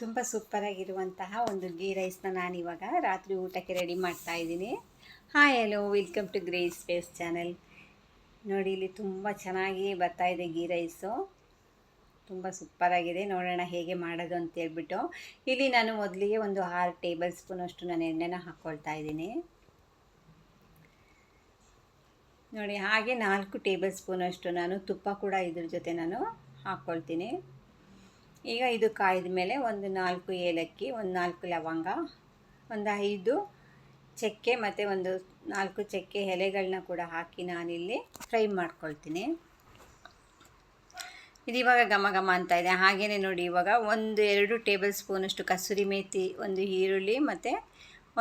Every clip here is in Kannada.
ತುಂಬ ಸೂಪರಾಗಿರುವಂತಹ ಒಂದು ಗೀ ರೈಸ್ನ ನಾನಿವಾಗ ರಾತ್ರಿ ಊಟಕ್ಕೆ ರೆಡಿ ಮಾಡ್ತಾ ಇದ್ದೀನಿ. Hi hello welcome to grace space channel ನೋಡಿ, ಇಲ್ಲಿ ತುಂಬ ಚೆನ್ನಾಗಿ ಬರ್ತಾ ಇದೆ ಗೀ ರೈಸು ತುಂಬ ಸೂಪರಾಗಿದೆ ನೋಡೋಣ ಹೇಗೆ ಮಾಡೋದು ಅಂತ ಹೇಳ್ಬಿಟ್ಟು. ಇಲ್ಲಿ ನಾನು ಮೊದಲಿಗೆ ಒಂದು ಆರು ಟೇಬಲ್ ಸ್ಪೂನ್ ಅಷ್ಟು ನಾನು ಎಣ್ಣೆನ ಹಾಕ್ಕೊಳ್ತಾ ಇದ್ದೀನಿ. ನೋಡಿ, ಹಾಗೆ ನಾಲ್ಕು ಟೇಬಲ್ ಸ್ಪೂನ್ ಅಷ್ಟು ನಾನು ತುಪ್ಪ ಕೂಡ ಇದ್ರ ಜೊತೆ ನಾನು ಹಾಕ್ಕೊಳ್ತೀನಿ ಈಗ ಇದು ಕಾಯ್ದ ಮೇಲೆ ಒಂದು ನಾಲ್ಕು ಏಲಕ್ಕಿ, ಒಂದು ನಾಲ್ಕು ಲವಂಗ, ಒಂದು ಐದು ಚಕ್ಕೆ ಮತ್ತು ಒಂದು ನಾಲ್ಕು ಚಕ್ಕೆ ಎಲೆಗಳನ್ನ ಕೂಡ ಹಾಕಿ ನಾನಿಲ್ಲಿ ಫ್ರೈ ಮಾಡ್ಕೊಳ್ತೀನಿ. ಇದು ಇವಾಗ ಘಮ ಘಮ ಅಂತ ಇದೆ. ಹಾಗೆಯೇ ನೋಡಿ, ಇವಾಗ ಒಂದು ಎರಡು ಟೇಬಲ್ ಸ್ಪೂನಷ್ಟು ಕಸೂರಿ ಮೇಥಿ ಒಂದು ಈರುಳ್ಳಿ ಮತ್ತು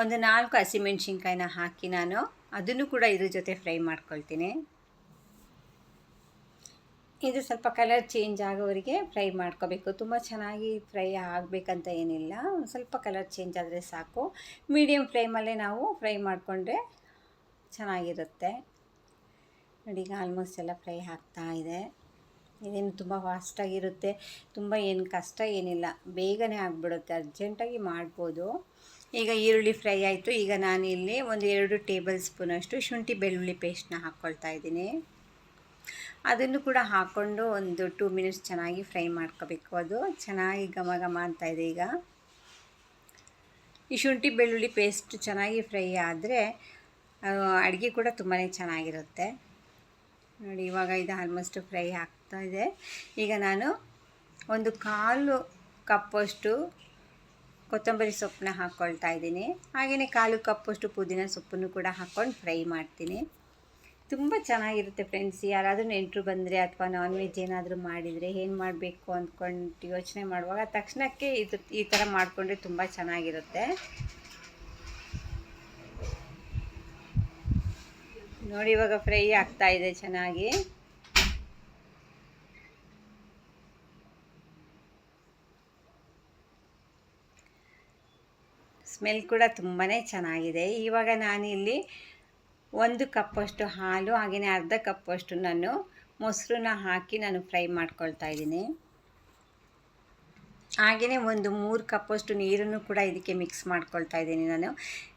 ಒಂದು ನಾಲ್ಕು ಹಸಿಮೆಣ್ಸಿನ್ಕಾಯಿನ ಹಾಕಿ ನಾನು ಅದನ್ನು ಕೂಡ ಇದ್ರ ಜೊತೆ ಫ್ರೈ ಮಾಡ್ಕೊಳ್ತೀನಿ. ಇದು ಸ್ವಲ್ಪ ಕಲರ್ ಚೇಂಜ್ ಆಗೋವರೆಗೆ ಫ್ರೈ ಮಾಡ್ಕೋಬೇಕು. ತುಂಬ ಚೆನ್ನಾಗಿ ಫ್ರೈ ಆಗಬೇಕಂತ ಏನಿಲ್ಲ. ಒಂದು ಸ್ವಲ್ಪ ಕಲರ್ ಚೇಂಜ್ ಆದರೆ ಸಾಕು. ಮೀಡಿಯಮ್ ಫ್ಲೇಮಲ್ಲೇ ನಾವು ಫ್ರೈ ಮಾಡಿಕೊಂಡ್ರೆ ಚೆನ್ನಾಗಿರುತ್ತೆ. ನೋಡಿ, ಈಗ ಆಲ್ಮೋಸ್ಟ್ ಎಲ್ಲ ಫ್ರೈ ಆಗ್ತಾ ಇದೆ. ಇದೇನು ತುಂಬ ಫಾಸ್ಟಾಗಿರುತ್ತೆ ತುಂಬ ಏನು ಕಷ್ಟ ಏನಿಲ್ಲ. ಬೇಗನೆ ಆಗಿಬಿಡುತ್ತೆ. ಅರ್ಜೆಂಟಾಗಿ ಮಾಡ್ಬೋದು. ಈಗ ಈರುಳ್ಳಿ ಫ್ರೈ ಆಯಿತು. ಈಗ ನಾನಿಲ್ಲಿ ಒಂದು ಎರಡು ಟೇಬಲ್ ಸ್ಪೂನಷ್ಟು ಶುಂಠಿ ಬೆಳ್ಳುಳ್ಳಿ ಪೇಸ್ಟ್ನ ಹಾಕ್ಕೊಳ್ತಾ ಇದ್ದೀನಿ. ಅದನ್ನು ಕೂಡ ಹಾಕ್ಕೊಂಡು ಒಂದು ಟೂ ಮಿನಿಟ್ಸ್ ಚೆನ್ನಾಗಿ ಫ್ರೈ ಮಾಡ್ಕೋಬೇಕು. ಅದು ಚೆನ್ನಾಗಿ ಘಮ ಘಮ ಅಂತ ಇದೆ ಈಗ. ಈ ಶುಂಠಿ ಬೆಳ್ಳುಳ್ಳಿ ಪೇಸ್ಟ್ ಚೆನ್ನಾಗಿ ಫ್ರೈ ಆದರೆ ಅಡುಗೆ ಕೂಡ ತುಂಬಾ ಚೆನ್ನಾಗಿರುತ್ತೆ. ನೋಡಿ, ಇವಾಗ ಇದು ಆಲ್ಮೋಸ್ಟ್ ಫ್ರೈ ಆಗ್ತಾ ಇದೆ. ಈಗ ನಾನು ಒಂದು ಕಾಲು ಕಪ್ಪಷ್ಟು ಕೊತ್ತಂಬರಿ ಸೊಪ್ಪನ್ನ ಹಾಕ್ಕೊಳ್ತಾ ಇದ್ದೀನಿ. ಹಾಗೆಯೇ ಕಾಲು ಕಪ್ಪಷ್ಟು ಪುದೀನ ಸೊಪ್ಪನ್ನು ಕೂಡ ಹಾಕ್ಕೊಂಡು ಫ್ರೈ ಮಾಡ್ತೀನಿ. ತುಂಬ ಚೆನ್ನಾಗಿರುತ್ತೆ ಫ್ರೆಂಡ್ಸ್ ಯಾರಾದರೂ ನೆಂಟರು ಬಂದರೆ ಅಥವಾ ನಾನ್ ವೆಜ್ ಏನಾದರೂ ಮಾಡಿದರೆ ಏನು ಮಾಡಬೇಕು ಅಂದ್ಕೊಂಡು ಯೋಚನೆ ಮಾಡುವಾಗ ತಕ್ಷಣಕ್ಕೆ ಇದು, ಈ ಥರ ಮಾಡಿಕೊಂಡ್ರೆ ತುಂಬ ಚೆನ್ನಾಗಿರುತ್ತೆ. ನೋಡಿ ಇವಾಗ ಫ್ರೈ ಆಗ್ತಾ ಇದೆ ಚೆನ್ನಾಗಿ. ಸ್ಮೆಲ್ ಕೂಡ ತುಂಬಾ ಚೆನ್ನಾಗಿದೆ. ಇವಾಗ ನಾನಿಲ್ಲಿ ಒಂದು ಕಪ್ಪಷ್ಟು ಹಾಲು ಹಾಗೆಯೇ ಅರ್ಧ ಕಪ್ಪಷ್ಟು ನಾನು ಮೊಸರನ್ನ ಹಾಕಿ ನಾನು ಫ್ರೈ ಮಾಡ್ಕೊಳ್ತಾ ಇದ್ದೀನಿ. ಹಾಗೆಯೇ ಒಂದು ಮೂರು ಕಪ್ಪಷ್ಟು ನೀರನ್ನು ಕೂಡ ಇದಕ್ಕೆ ಮಿಕ್ಸ್ ಮಾಡ್ಕೊಳ್ತಾ ಇದ್ದೀನಿ ನಾನು.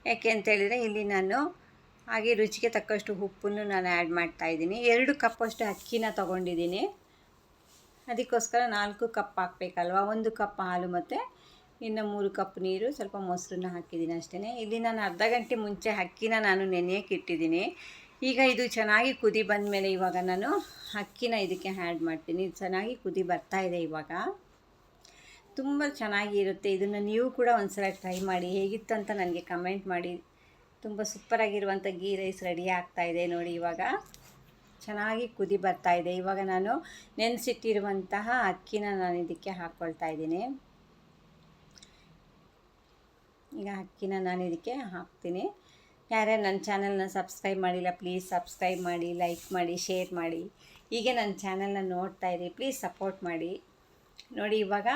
ಯಾಕೆ ಅಂತೇಳಿದರೆ ಇಲ್ಲಿ ನಾನು ಹಾಗೆ ರುಚಿಗೆ ತಕ್ಕಷ್ಟು ಉಪ್ಪನ್ನು ನಾನು ಆ್ಯಡ್ ಮಾಡ್ತಾ ಇದ್ದೀನಿ. ಎರಡು ಕಪ್ಪಷ್ಟು ಅಕ್ಕಿನ ತೊಗೊಂಡಿದ್ದೀನಿ. ಅದಕ್ಕೋಸ್ಕರ ನಾಲ್ಕು ಕಪ್ ಹಾಕಬೇಕಲ್ವ? ಒಂದು ಕಪ್ ಹಾಲು ಮತ್ತು ಇನ್ನು ಮೂರು ಕಪ್ ನೀರು, ಸ್ವಲ್ಪ ಮೊಸರನ್ನ ಹಾಕಿದ್ದೀನಿ ಅಷ್ಟೇ ಇಲ್ಲಿ ನಾನು ಅರ್ಧ ಗಂಟೆ ಮುಂಚೆ ಅಕ್ಕಿನ ನಾನು ನೆನೆಯಕ್ಕೆ ಇಟ್ಟಿದ್ದೀನಿ. ಈಗ ಇದು ಚೆನ್ನಾಗಿ ಕುದಿ ಬಂದ ಮೇಲೆ ಇವಾಗ ನಾನು ಅಕ್ಕಿನ ಇದಕ್ಕೆ ಆ್ಯಡ್ ಮಾಡ್ತೀನಿ. ಚೆನ್ನಾಗಿ ಕುದಿ ಬರ್ತಾ ಇದೆ ಇವಾಗ. ತುಂಬ ಚೆನ್ನಾಗಿರುತ್ತೆ. ಇದನ್ನು ನೀವು ಕೂಡ ಒಂದು ಸಲ ಟ್ರೈ ಮಾಡಿ. ಹೇಗಿತ್ತು ಅಂತ ನನಗೆ ಕಮೆಂಟ್ ಮಾಡಿ. ತುಂಬ ಸೂಪರಾಗಿರುವಂಥ ಗೀ ರೈಸ್ ರೆಡಿ ಆಗ್ತಾ ಇದೆ ನೋಡಿ ಇವಾಗ. ಚೆನ್ನಾಗಿ ಕುದಿ ಬರ್ತಾ ಇದೆ. ಇವಾಗ ನಾನು ನೆನೆಸಿಟ್ಟಿರುವಂತಹ ಅಕ್ಕಿನ ನಾನು ಇದಕ್ಕೆ ಹಾಕ್ಕೊಳ್ತಾ ಇದ್ದೀನಿ. ಈಗ ಅಕ್ಕಿನ ನಾನು ಇದಕ್ಕೆ ಹಾಕ್ತೀನಿ. ಯಾರೇ ನನ್ನ ಚಾನಲ್ನ ಸಬ್ಸ್ಕ್ರೈಬ್ ಮಾಡಿಲ್ಲ ಪ್ಲೀಸ್ ಸಬ್ಸ್ಕ್ರೈಬ್ ಮಾಡಿ ಲೈಕ್ ಮಾಡಿ ಶೇರ್ ಮಾಡಿ. ಹೀಗೆ ನನ್ನ ಚಾನಲ್ನ ನೋಡ್ತಾ ಇರಿ ಪ್ಲೀಸ್ ಸಪೋರ್ಟ್ ಮಾಡಿ. ನೋಡಿ ಇವಾಗ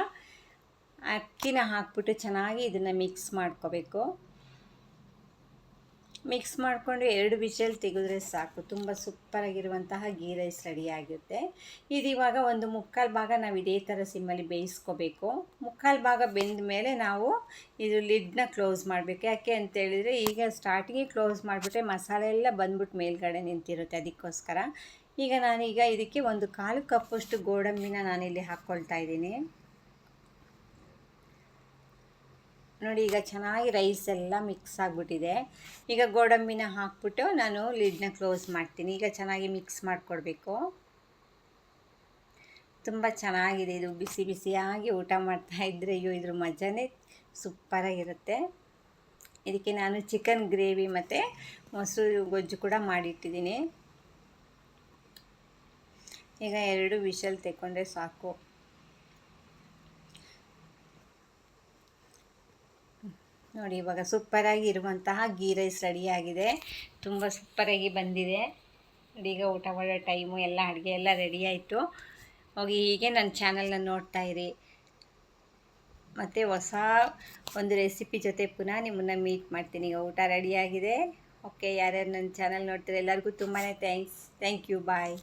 ಅಕ್ಕಿನ ಹಾಕ್ಬಿಟ್ಟು ಚೆನ್ನಾಗಿ ಇದನ್ನು ಮಿಕ್ಸ್ ಮಾಡ್ಕೋಬೇಕು. ಮಿಕ್ಸ್ ಮಾಡಿಕೊಂಡು ಎರಡು ವಿಷಲ್ ತೆಗೆದ್ರೆ ಸಾಕು. ತುಂಬ ಸೂಪರಾಗಿರುವಂತಹ ಗೀ ರೈಸ್ ರೆಡಿಯಾಗುತ್ತೆ ಇದು ಇವಾಗ ಒಂದು ಮುಕ್ಕಾಲು ಭಾಗ ನಾವು ಇದೇ ಥರ ಸಿಮ್ಮಲ್ಲಿ ಬೇಯಿಸ್ಕೋಬೇಕು. ಮುಕ್ಕಾಲು ಭಾಗ ಬೆಂದ ಮೇಲೆ ನಾವು ಇದು ಲಿಡ್ನ ಕ್ಲೋಸ್ ಮಾಡಬೇಕು. ಯಾಕೆ ಅಂತೇಳಿದರೆ ಈಗ ಸ್ಟಾರ್ಟಿಂಗಿಗೆ ಕ್ಲೋಸ್ ಮಾಡಿಬಿಟ್ರೆ ಮಸಾಲೆ ಎಲ್ಲ ಬಂದ್ಬಿಟ್ಟು ಮೇಲ್ಗಡೆ ನಿಂತಿರುತ್ತೆ ಅದಕ್ಕೋಸ್ಕರ. ಈಗ ನಾನೀಗ ಇದಕ್ಕೆ ಒಂದು ಕಾಲು ಕಪ್ಪಷ್ಟು ಗೋಡಂಬಿನ ನಾನಿಲ್ಲಿ ಹಾಕ್ಕೊಳ್ತಾ ಇದ್ದೀನಿ. ನೋಡಿ, ಈಗ ಚೆನ್ನಾಗಿ ರೈಸ್ ಎಲ್ಲ ಮಿಕ್ಸ್ ಆಗಿಬಿಟ್ಟಿದೆ. ಈಗ ಗೋಡಂಬಿನ ಹಾಕ್ಬಿಟ್ಟು ನಾನು ಲಿಡ್ನ ಕ್ಲೋಸ್ ಮಾಡ್ತೀನಿ. ಈಗ ಚೆನ್ನಾಗಿ ಮಿಕ್ಸ್ ಮಾಡಿಕೊಡ್ಬೇಕು. ತುಂಬ ಚೆನ್ನಾಗಿದೆ ಇದು. ಬಿಸಿ ಬಿಸಿಯಾಗಿ ಊಟ ಮಾಡ್ತಾ ಇದ್ದರೆ ಅಯ್ಯೋ, ಇದ್ರ ಮಜಾನೇ ಸೂಪರಾಗಿರುತ್ತೆ ಇದಕ್ಕೆ ನಾನು ಚಿಕನ್ ಗ್ರೇವಿ ಮತ್ತು ಮೊಸರು ಗೊಜ್ಜು ಕೂಡ ಮಾಡಿಟ್ಟಿದ್ದೀನಿ. ಈಗ ಎರಡು ವಿಷಲ್ ತೆಕ್ಕೊಂಡ್ರೆ ಸಾಕು. ನೋಡಿ, ಇವಾಗ ಸೂಪರಾಗಿ ಇರುವಂತಹ ಗೀ ರೈಸ್ ರೆಡಿಯಾಗಿದೆ. ತುಂಬ ಸೂಪರಾಗಿ ಬಂದಿದೆ. ಈಗ ಊಟ ಮಾಡೋ ಟೈಮು, ಎಲ್ಲ ಅಡುಗೆ ಎಲ್ಲ ರೆಡಿ ಆಯಿತು. ಹೋಗಿ ಹೀಗೆ ನನ್ನ ಚಾನಲ್ನ ನೋಡ್ತಾ ಇರಿ. ಮತ್ತು ಹೊಸ ಒಂದು ರೆಸಿಪಿ ಜೊತೆ ಪುನಃ ನಿಮ್ಮನ್ನು ಮೀಟ್ ಮಾಡ್ತೀನಿ. ಈಗ ಊಟ ರೆಡಿಯಾಗಿದೆ. ಓಕೆ, ಯಾರ್ಯಾರು ನನ್ನ ಚಾನಲ್ ನೋಡ್ತೀರ ಎಲ್ಲರಿಗೂ ತುಂಬಾ ಥ್ಯಾಂಕ್ಸ್. Thank you, bye.